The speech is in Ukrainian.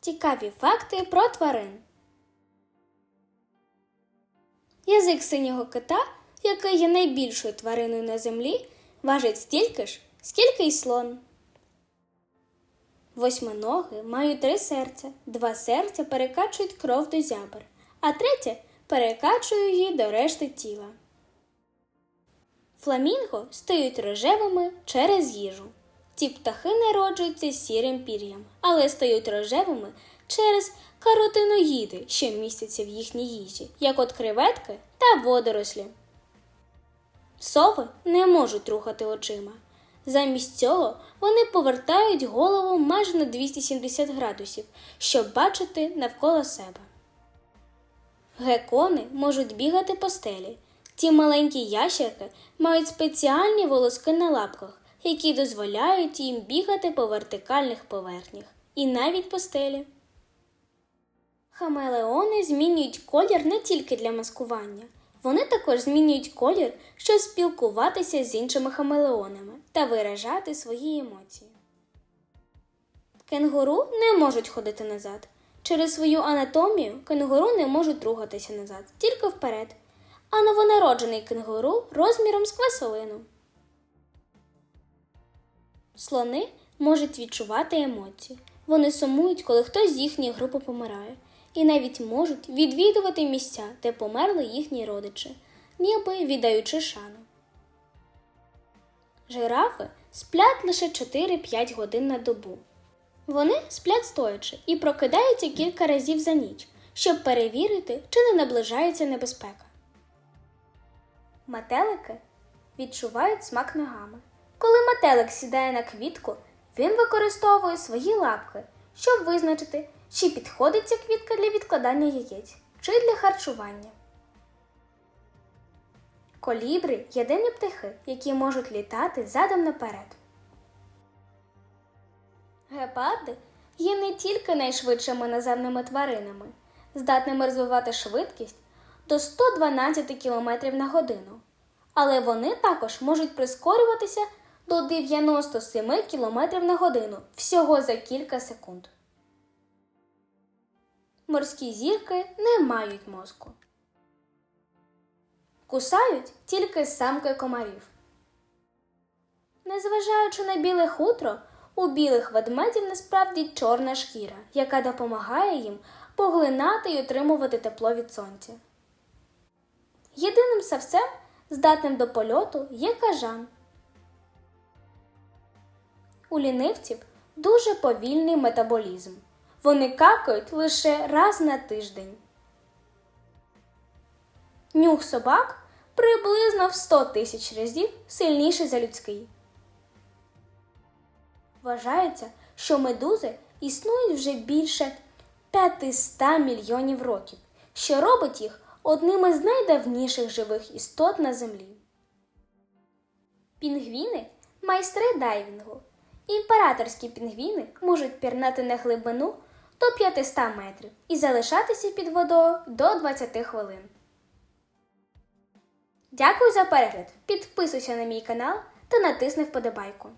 Цікаві факти про тварин. Язик синього кита, який є найбільшою твариною на землі, важить стільки ж, скільки й слон. Восьминоги мають три серця. Два серця перекачують кров до зябр, а третє перекачує її до решти тіла. Фламінго стають рожевими через їжу. Ці птахи народжуються сірим пір'ям, але стають рожевими через каротиноїди, що містяться в їхній їжі, як от креветки та водорослі. Сови не можуть рухати очима. Замість цього вони повертають голову майже на 270 градусів, щоб бачити навколо себе. Гекони можуть бігати по стелі. Ці маленькі ящерки мають спеціальні волоски на лапках, які дозволяють їм бігати по вертикальних поверхнях і навіть по стелі. Хамелеони змінюють колір не тільки для маскування. Вони також змінюють колір, щоб спілкуватися з іншими хамелеонами та виражати свої емоції. Кенгуру не можуть ходити назад. Через свою анатомію кенгуру не можуть рухатися назад, тільки вперед. А новонароджений кенгуру розміром з квасолину. Слони можуть відчувати емоції. Вони сумують, коли хтось з їхньої групи помирає, і навіть можуть відвідувати місця, де померли їхні родичі, ніби віддаючи шану. Жирафи сплять лише 4-5 годин на добу. Вони сплять стоячи і прокидаються кілька разів за ніч, щоб перевірити, чи не наближається небезпека. Метелики відчувають смак ногами. Коли метелик сідає на квітку, він використовує свої лапки, щоб визначити, чи підходить ця квітка для відкладання яєць, чи для харчування. Колібри єдині птахи, які можуть літати задом наперед. Гепарди є не тільки найшвидшими наземними тваринами, здатними розвивати швидкість до 112 км на годину, але вони також можуть прискорюватися до 97 км на годину всього за кілька секунд. Морські зірки не мають мозку. Кусають тільки самки комарів. Незважаючи на біле хутро, у білих ведмедів насправді чорна шкіра, яка допомагає їм поглинати і отримувати тепло від сонця. Єдиним савцем, здатним до польоту, є кажан. У лінивців дуже повільний метаболізм. Вони какають лише раз на тиждень. Нюх собак приблизно в 100 тисяч разів сильніший за людський. Вважається, що медузи існують вже більше 500 мільйонів років, що робить їх одним із найдавніших живих істот на землі. Пінгвіни майстри дайвінгу. Імператорські пінгвіни можуть пірнати на глибину до 500 метрів і залишатися під водою до 20 хвилин. Дякую за перегляд! Підписуйся на мій канал та натисни вподобайку.